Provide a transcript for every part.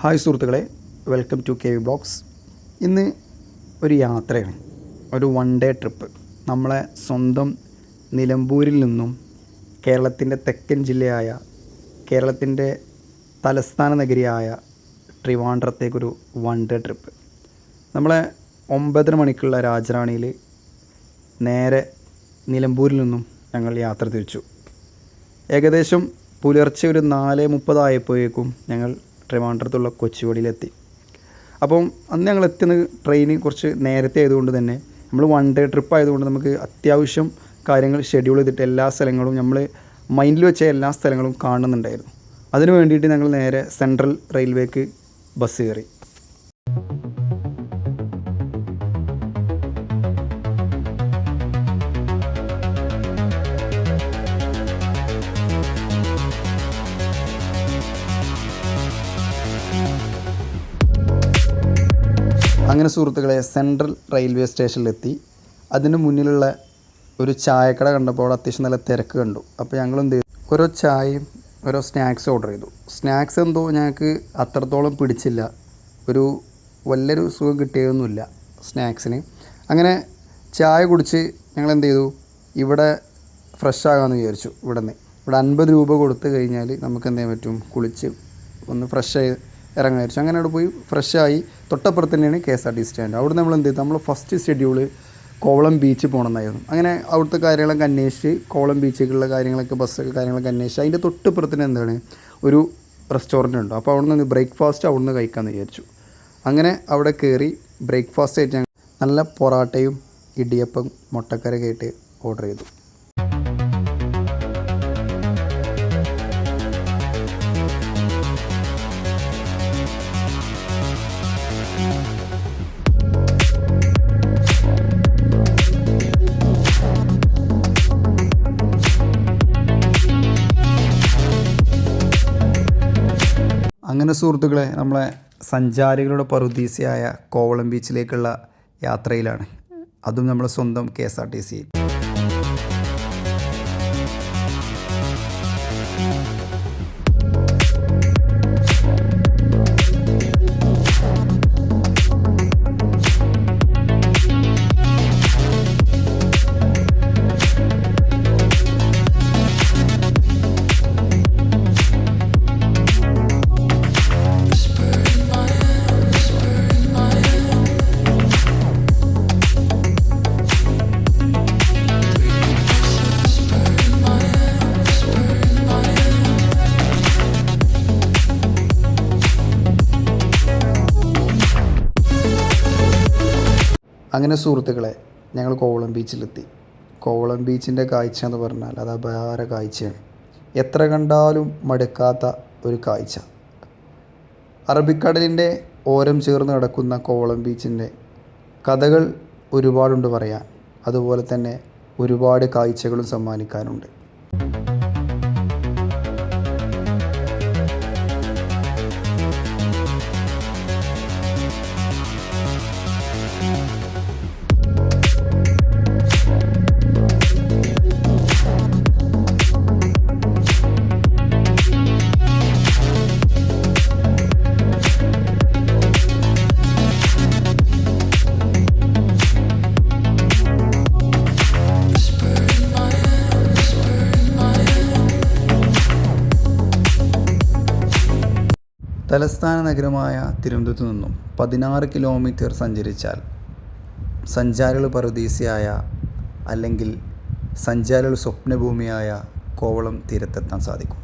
Hi സുഹൃത്തുക്കളെ welcome to K V blogs ഇന്ന് ഒരു യാത്രയാണ് ഒരു വൺ ഡേ ട്രിപ്പ് നമ്മളെ സ്വന്തം നിലമ്പൂരിൽ നിന്നും കേരളത്തിന്റെ തെക്കൻ ജില്ലയായ കേരളത്തിന്റെ തലസ്ഥാന നഗരിയായ ട്രിവാൻഡ്രത്തേക്കൊരു വൺ ഡേ ട്രിപ്പ് നമ്മളെ ഒമ്പതര മണിക്കുള്ള രാജറാണിയിൽ നേരെ നിലമ്പൂരിൽ നിന്നും ഞങ്ങൾ യാത്ര തിരിച്ചു. ഏകദേശം പുലർച്ചെ ഒരു നാല് മുപ്പതായപ്പോഴേക്കും ഞങ്ങൾ ട്രിവാൻഡ്രത്തുള്ള കൊച്ചുവടിയിലെത്തി അപ്പം അന്ന് ഞങ്ങൾ എത്തുന്ന ട്രെയിൻ കുറച്ച് നേരത്തെ ആയതുകൊണ്ട് തന്നെ നമ്മൾ വൺ ഡേ ട്രിപ്പ് ആയതുകൊണ്ട് നമുക്ക് അത്യാവശ്യം കാര്യങ്ങൾ ഷെഡ്യൂൾ ചെയ്തിട്ട് എല്ലാ സ്ഥലങ്ങളും നമ്മൾ മൈൻഡിൽ വെച്ച എല്ലാ സ്ഥലങ്ങളും കാണുന്നുണ്ടായിരുന്നു. അതിനു വേണ്ടിയിട്ട് ഞങ്ങൾ നേരെ സെൻട്രൽ റെയിൽവേക്ക് ബസ് കയറി. അങ്ങനെ സുഹൃത്തുക്കളെ സെൻട്രൽ റെയിൽവേ സ്റ്റേഷനിലെത്തി. അതിന് മുന്നിലുള്ള ഒരു ചായക്കട കണ്ടപ്പോൾ അത്യാവശ്യം നല്ല തിരക്ക് കണ്ടു. അപ്പോൾ ഞങ്ങൾ എന്ത് ചെയ്തു? ഓരോ ചായയും ഓരോ സ്നാക്സ് ഓർഡർ ചെയ്തു. സ്നാക്സ് എന്തോ ഞങ്ങൾക്ക് അത്രത്തോളം പിടിച്ചില്ല. ഒരു വലിയൊരു സുഖം കിട്ടിയതൊന്നുമില്ല സ്നാക്സിന്. അങ്ങനെ ചായ കുടിച്ച് ഞങ്ങൾ എന്ത് ചെയ്തു? ഇവിടെ ഫ്രഷ് ആകാമെന്ന് വിചാരിച്ചു ഇവിടെ നിന്ന് ഇവിടെ അൻപത് രൂപ കൊടുത്തു കഴിഞ്ഞാൽ നമുക്ക് എന്ത് ചെയ്യാൻ പറ്റും? കുളിച്ച് ഒന്ന് ഫ്രഷ് ആയി ഇറങ്ങാൻ വിചാരിച്ചു. അങ്ങനെ അവിടെ പോയി ഫ്രഷ് ആയി തൊട്ടപ്പുറത്ത് തന്നെയാണ് K S R T stand. അവിടെ നമ്മൾ എന്ത് ചെയ്തു? നമ്മൾ ഫസ്റ്റ് ഷെഡ്യൂൾ കോവളം ബീച്ച് പോകണമെന്നായിരുന്നു അങ്ങനെ അവിടുത്തെ കാര്യങ്ങളൊക്കെ അന്വേഷിച്ച് കോവളം ബീച്ചേക്കുള്ള കാര്യങ്ങളൊക്കെ ബസ്സൊക്കെ കാര്യങ്ങളൊക്കെ അന്വേഷിച്ച് അതിന്റെ തൊട്ടപ്പുറത്തിന് എന്താണ്? ഒരു റെസ്റ്റോറന്റ് ഉണ്ട്. അപ്പോൾ അവിടെ നിന്ന് ബ്രേക്ക്ഫാസ്റ്റ് അവിടെ നിന്ന് കഴിക്കാമെന്ന് വിചാരിച്ചു. അങ്ങനെ അവിടെ കയറി ബ്രേക്ക്ഫാസ്റ്റ് ആയിട്ട് ഞങ്ങൾ നല്ല പൊറാട്ടയും ഇടിയപ്പം മുട്ടക്കര കേട്ട് ഓർഡർ ചെയ്തു. അങ്ങനെ സുഹൃത്തുക്കളെ നമ്മളെ സഞ്ചാരികളുടെ പറുദീസയായ കോവളം ബീച്ചിലേക്കുള്ള യാത്രയിലാണ്. അതും നമ്മൾ സ്വന്തം K S R T C. അങ്ങനെ സുഹൃത്തുക്കളെ ഞങ്ങൾ കോവളം ബീച്ചിലെത്തി. കോവളം ബീച്ചിന്റെ കാഴ്ച എന്ന് പറഞ്ഞാൽ അത് അപാര കാഴ്ചയാണ്. എത്ര കണ്ടാലും മടുക്കാത്ത ഒരു കാഴ്ച. അറബിക്കടലിന്റെ ഓരം ചേർന്ന് കിടക്കുന്ന കോവളം ബീച്ചിന്റെ കഥകൾ ഒരുപാടുണ്ട് പറയാൻ. അതുപോലെ തന്നെ ഒരുപാട് കാഴ്ചകളും സമ്മാനിക്കാനുണ്ട്. തലസ്ഥാന നഗരമായ തിരുവനന്തപുരത്തു നിന്നും പതിനാറ് കിലോമീറ്റർ സഞ്ചരിച്ചാൽ സഞ്ചാരികൾ പറുദീസയായ അല്ലെങ്കിൽ സഞ്ചാരികൾ സ്വപ്നഭൂമിയായ കോവളം തീരത്തെത്താൻ സാധിക്കും.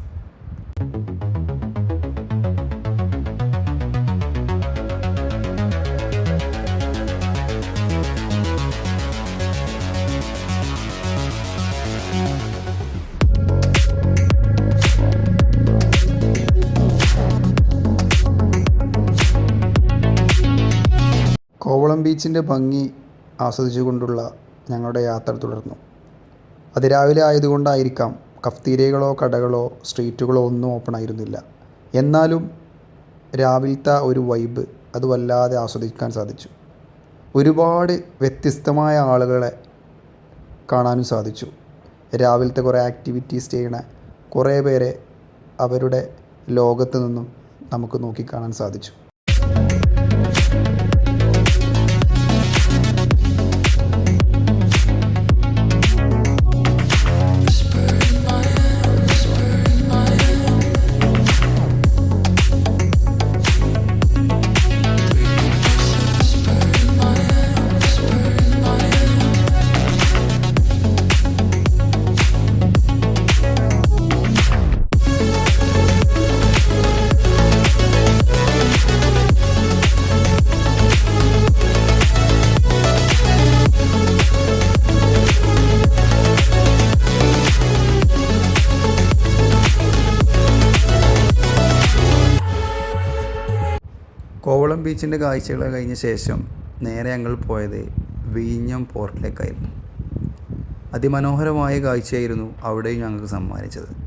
ബീച്ചിന്റെ ഭംഗി ആസ്വദിച്ചുകൊണ്ടുള്ള ഞങ്ങളുടെ യാത്ര തുടർന്നു. അതിരാവിലെ ആയതുകൊണ്ടായിരിക്കാം കഫ്തീരകളോ കടകളോ സ്ട്രീറ്റുകളോ ഒന്നും ഓപ്പൺ ആയിരുന്നില്ല. എന്നാലും രാവിലത്തെ ഒരു വൈബ് അത് വല്ലാതെ ആസ്വദിക്കാൻ സാധിച്ചു. ഒരുപാട് വ്യത്യസ്തമായ ആളുകളെ കാണാനും സാധിച്ചു. രാവിലത്തെ കുറേ ആക്ടിവിറ്റീസ് ചെയ്യണ കുറേ പേരെ അവരുടെ ലോകത്ത് നിന്നും നമുക്ക് നോക്കിക്കാണാൻ സാധിച്ചു. ബീച്ചിന്റെ കാഴ്ചകൾ കഴിഞ്ഞ ശേഷം നേരെ ഞങ്ങൾ പോയത് വിഴിഞ്ഞം പോർട്ടിലേക്കായിരുന്നു. അതിമനോഹരമായ കാഴ്ചയായിരുന്നു അവിടെയും ഞങ്ങൾക്ക് സമ്മാനിച്ചത്.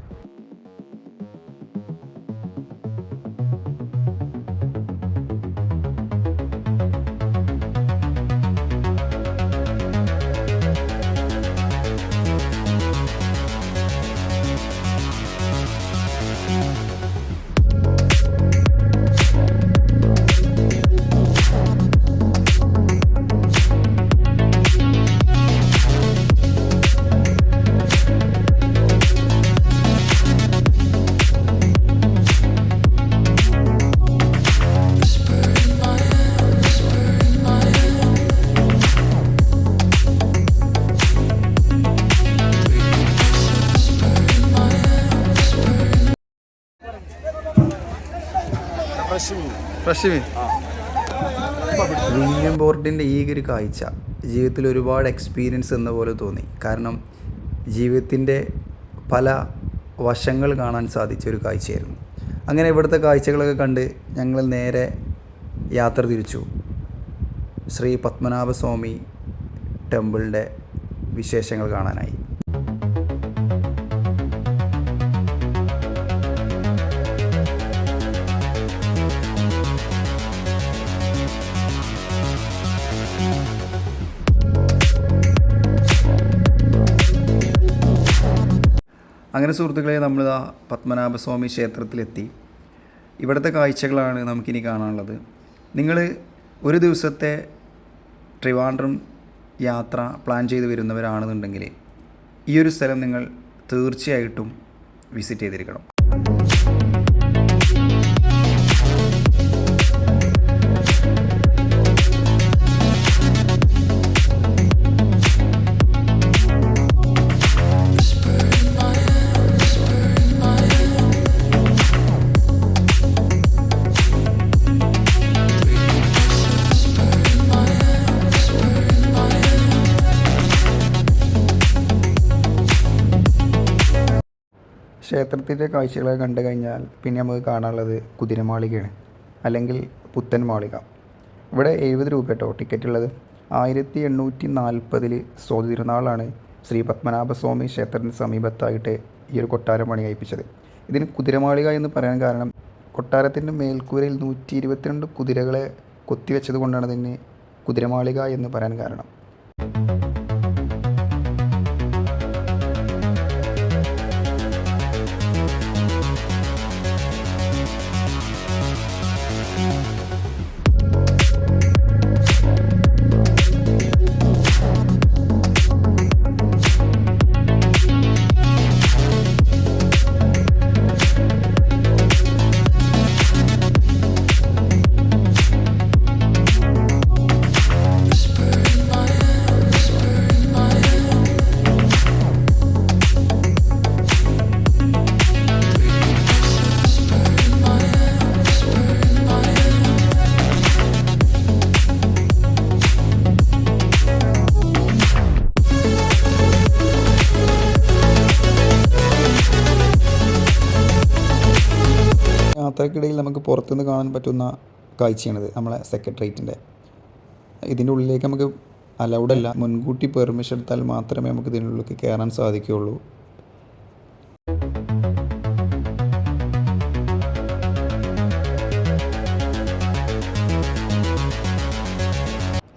വില്യം ബോർഡിന്റെ ഈ ഒരു കാഴ്ച ജീവിതത്തിൽ ഒരുപാട് എക്സ്പീരിയൻസ് എന്ന പോലെ തോന്നി. കാരണം ജീവിതത്തിന്റെ പല വശങ്ങൾ കാണാൻ സാധിച്ച ഒരു കാഴ്ചയായിരുന്നു. അങ്ങനെ ഇവിടുത്തെ കാഴ്ചകളൊക്കെ കണ്ട് ഞങ്ങൾ നേരെ യാത്ര തിരിച്ചു. ശ്രീ പത്മനാഭസ്വാമി ടെമ്പിളിന്റെ വിശേഷങ്ങൾ കാണാനായി. അങ്ങനെ സുഹൃത്തുക്കളെ നമ്മൾ ആ പത്മനാഭസ്വാമി ക്ഷേത്രത്തിലെത്തി. ഇവിടുത്തെ കാഴ്ചകളാണ് നമുക്കിനി കാണാനുള്ളത്. നിങ്ങൾ ഒരു ദിവസത്തെ ട്രിവാൻഡ്രം യാത്ര പ്ലാൻ ചെയ്ത് വരുന്നവരാണെന്നുണ്ടെങ്കിൽ ഈ ഒരു സ്ഥലം നിങ്ങൾ തീർച്ചയായിട്ടും വിസിറ്റ് ചെയ്തിരിക്കണം. ക്ഷേത്രത്തിന്റെ കാഴ്ചകളെ കണ്ടു കഴിഞ്ഞാൽ പിന്നെ നമുക്ക് കാണാനുള്ളത് കുതിരമാളികയാണ് അല്ലെങ്കിൽ പുത്തൻ മാളിക. ഇവിടെ എഴുപത് രൂപ കേട്ടോ ടിക്കറ്റ് ഉള്ളത്. ആയിരത്തി എണ്ണൂറ്റി നാൽപ്പതിൽ സ്വാതി തിരുനാളാണ് ശ്രീ പത്മനാഭസ്വാമി ക്ഷേത്രത്തിന് സമീപത്തായിട്ട് ഈ ഒരു കൊട്ടാരം പണി കഴിപ്പിച്ചത്. ഇതിന് കുതിരമാളിക എന്ന് പറയാൻ കാരണം കൊട്ടാരത്തിന്റെ മേൽക്കൂരയിൽ നൂറ്റി ഇരുപത്തിരണ്ട് കുതിരകളെ കൊത്തിവെച്ചത് കൊണ്ടാണ് ഇതിന് കുതിരമാളിക എന്ന് പറയാൻ കാരണം. യാത്രക്കിടയിൽ നമുക്ക് പുറത്തുനിന്ന് കാണാൻ പറ്റുന്ന കാഴ്ചയാണിത് നമ്മളെ സെക്രട്ടേറിയറ്റിന്റെ ഇതിന്റെ ഉള്ളിലേക്ക് നമുക്ക് അലൗഡ് അല്ല മുൻകൂട്ടി പെർമിഷൻ എടുത്താൽ മാത്രമേ നമുക്ക് ഇതിനുള്ളിലേക്ക് കയറാൻ സാധിക്കുകയുള്ളൂ.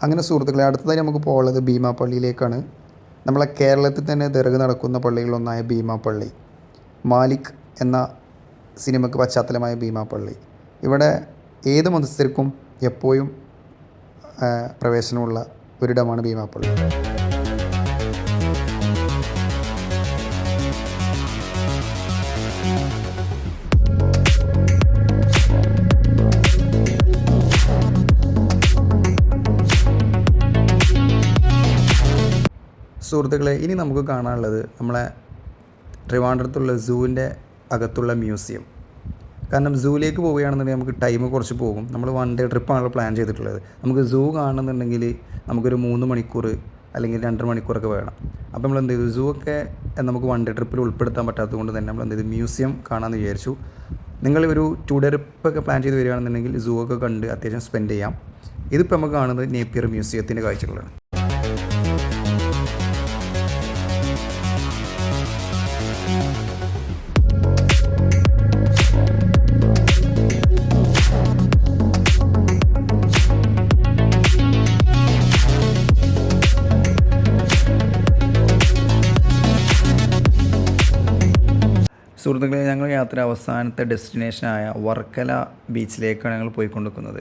അങ്ങനെ സുഹൃത്തുക്കളെ അടുത്തതായി നമുക്ക് പോകുന്നത് ഭീമാപ്പള്ളിയിലേക്കാണ് നമ്മളെ കേരളത്തിൽ തന്നെ ദർഗ് നടക്കുന്ന പള്ളികളൊന്നായ ഭീമാപ്പള്ളി മാലിക് എന്ന സിനിമയ്ക്ക് പശ്ചാത്തലമായ ഭീമാപ്പള്ളി. ഇവിടെ ഏത് മതസ്ഥർക്കും എപ്പോഴും പ്രവേശനമുള്ള ഒരിടമാണ് ഭീമാപ്പള്ളി. സുഹൃത്തുക്കളെ ഇനി നമുക്ക് കാണാനുള്ളത് നമ്മളെ ട്രിവാൻഡ്രത്തുള്ള സൂവിന്റെ അകത്തുള്ള മ്യൂസിയം. കാരണം സൂവിലേക്ക് പോവുകയാണെന്നുണ്ടെങ്കിൽ നമുക്ക് ടൈം കുറച്ച് പോകും. നമ്മൾ വൺ ഡേ ട്രിപ്പാണല്ലോ പ്ലാൻ ചെയ്തിട്ടുള്ളത്. നമുക്ക് സൂ കാണുന്നുണ്ടെങ്കിൽ നമുക്കൊരു മൂന്ന് മണിക്കൂർ അല്ലെങ്കിൽ രണ്ടര മണിക്കൂറൊക്കെ വേണം. അപ്പോൾ നമ്മൾ എന്ത് ചെയ്തു? സൂ ഒക്കെ നമുക്ക് വൺ ഡേ ട്രിപ്പിൽ ഉൾപ്പെടുത്താൻ പറ്റാത്തത് കൊണ്ട് തന്നെ നമ്മൾ എന്ത് ചെയ്തു? മ്യൂസിയം കാണാമെന്ന് വിചാരിച്ചു. നിങ്ങൾ ഒരു ടു ഡേ ട്രിപ്പൊക്കെ പ്ലാൻ ചെയ്ത് വരികയാണെന്നുണ്ടെങ്കിൽ സൂ ഒക്കെ കണ്ട് അത്യാവശ്യം സ്പെൻഡ് ചെയ്യാം. ഇതിപ്പോൾ നമുക്ക് കാണുന്നത് നേപ്പിയർ മ്യൂസിയത്തിന്റെ കാഴ്ചകളാണ്. സുഹൃത്തുക്കളെ ഞങ്ങൾ യാത്ര അവസാനത്തെ ഡെസ്റ്റിനേഷനായ വർക്കല ബീച്ചിലേക്കാണ് ഞങ്ങൾ പോയിക്കൊണ്ടിരിക്കുന്നത്.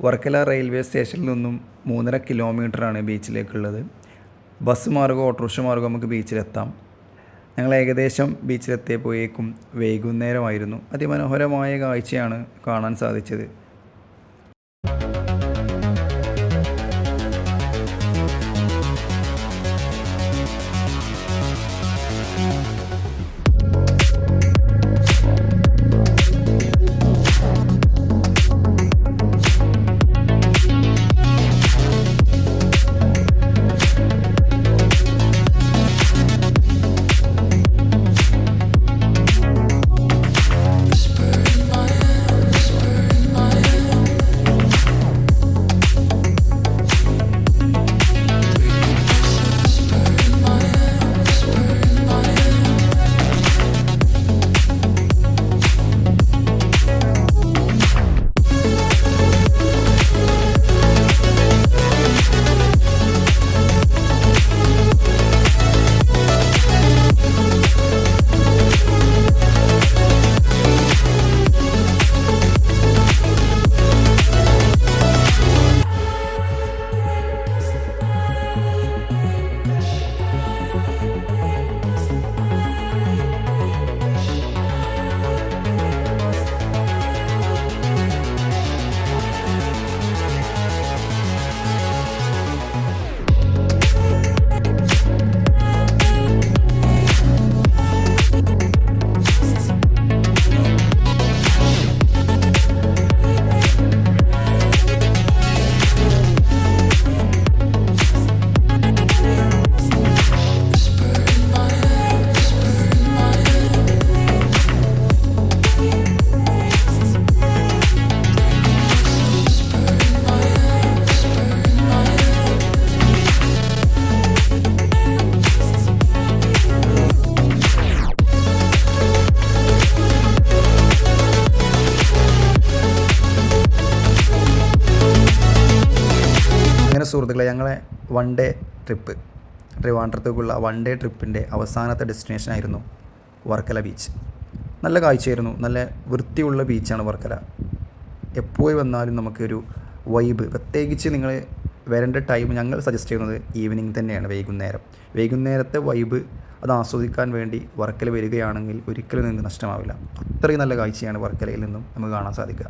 വർക്കല റെയിൽവേ സ്റ്റേഷനിൽ നിന്നും മൂന്നര കിലോമീറ്ററാണ് ബീച്ചിലേക്കുള്ളത്. ബസ് മാർഗം ഓട്ടോറിക്ഷ മാർഗം നമുക്ക് ബീച്ചിലെത്താം. ഞങ്ങൾ ഏകദേശം ബീച്ചിലെത്തിയപ്പോഴേക്കും വൈകുന്നേരമായിരുന്നു. അതിമനോഹരമായ കാഴ്ചയാണ് കാണാൻ സാധിച്ചത്. സുഹൃത്തുക്കളെ ഞങ്ങളെ വൺ ഡേ ട്രിപ്പ് ട്രിവാൻഡ്രത്തേക്കുള്ള വൺ ഡേ ട്രിപ്പിന്റെ അവസാനത്തെ ഡെസ്റ്റിനേഷൻ ആയിരുന്നു വർക്കല ബീച്ച് നല്ല കാഴ്ചയായിരുന്നു നല്ല വൃത്തിയുള്ള ബീച്ചാണ് വർക്കല. എപ്പോൾ വന്നാലും നമുക്കൊരു വൈബ് പ്രത്യേകിച്ച് നിങ്ങൾ വരേണ്ട ടൈം ഞങ്ങൾ സജസ്റ്റ് ചെയ്യുന്നത് ഈവനിങ് തന്നെയാണ് വൈകുന്നേരം. വൈകുന്നേരത്തെ വൈബ് അത് ആസ്വദിക്കാൻ വേണ്ടി വർക്കല വരികയാണെങ്കിൽ ഒരിക്കലും നിങ്ങൾക്ക് നഷ്ടമാവില്ല. അത്രയും നല്ല കാഴ്ചയാണ് വർക്കലയിൽ നിന്നും നമുക്ക് കാണാൻ സാധിക്കുക.